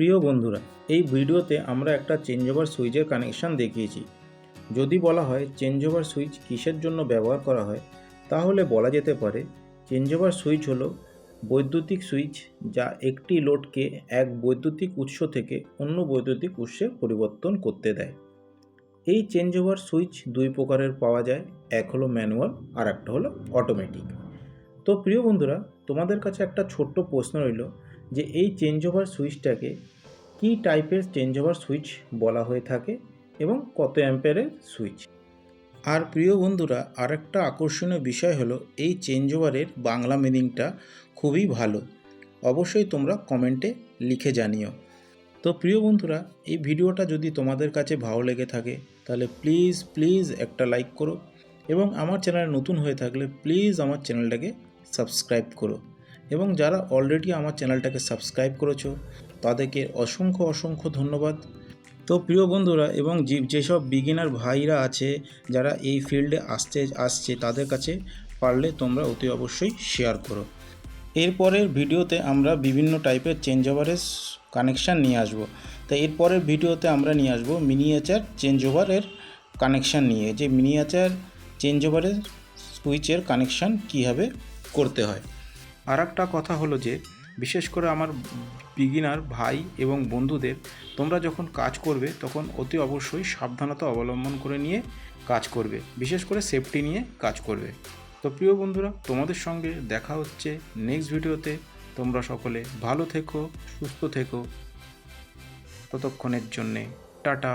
প্রিয় বন্ধুরা, এই ভিডিওতে আমরা একটা চেঞ্জ ওভার সুইচের কানেকশান দেখিয়েছি। যদি বলা হয় চেঞ্জ ওভার সুইচ কিসের জন্য ব্যবহার করা হয়, তাহলে বলা যেতে পারে চেঞ্জ ওভার সুইচ হলো বৈদ্যুতিক সুইচ যা একটি লোডকে এক বৈদ্যুতিক উৎস থেকে অন্য বৈদ্যুতিক উৎসে পরিবর্তন করতে দেয়। এই চেঞ্জ ওভার সুইচ দুই প্রকারের পাওয়া যায়, এক হলো ম্যানুয়াল আর একটা হলো অটোমেটিক তো প্রিয় বন্ধুরা, তোমাদের কাছে একটা ছোট্ট প্রশ্ন রইল যে এই চেঞ্জ ওভার সুইচটাকে কী টাইপের চেঞ্জ ওভার সুইচ বলা হয়ে থাকে এবং কত অ্যাম্পেয়ারের সুইচ আর প্রিয় বন্ধুরা, আরেকটা আকর্ষণীয় বিষয় হলো এই চেঞ্জ ওভারের বাংলা মিনিংটা খুবই ভালো। অবশ্যই তোমরা কমেন্টে লিখে জানিও। তো প্রিয় বন্ধুরা, এই ভিডিওটা যদি তোমাদের কাছে ভালো লেগে থাকে, তাহলে প্লিজ প্লিজ একটা লাইক করো এবং আমার চ্যানেলে নতুন হয়ে থাকলে প্লিজ আমার চ্যানেলটাকে সাবস্ক্রাইব করো। এবং যারা অলরেডি আমার চ্যানেলটাকে সাবস্ক্রাইব করেছ, তাদেরকে অসংখ্য অসংখ্য ধন্যবাদ। তো প্রিয় বন্ধুরা, এবং যেসব বিগিনার ভাইরা আছে, যারা এই ফিল্ডে আসতে, আসছে, তাদের কাছে পারলে তোমরা অতি অবশ্যই শেয়ার করো। এরপরের ভিডিওতে আমরা বিভিন্ন টাইপের চেঞ্জ ওভারের কানেকশান নিয়ে আসব। তো এরপরের ভিডিওতে আমরা নিয়ে আসব মিনিয়েচার চেঞ্জ ওভারের কানেকশান নিয়ে। যে মিনিয়েচার চেঞ্জ ওভারের সুইচের কানেকশান কীভাবে করতে হয়। আর একটা কথা হলো যে, বিশেষ করে আমার বিগিনার ভাই এবং বন্ধুদের, তোমরা যখন কাজ করবে তখন অতি অবশ্যই সাবধানতা অবলম্বন করে নিয়ে কাজ করবে, বিশেষ করে সেফটি নিয়ে কাজ করবে। তো প্রিয় বন্ধুরা, তোমাদের সঙ্গে দেখা হচ্ছে নেক্সট ভিডিওতে তোমরা সকলে ভালো থেকো, সুস্থ থেকো। ততক্ষণের জন্যে, টাটা।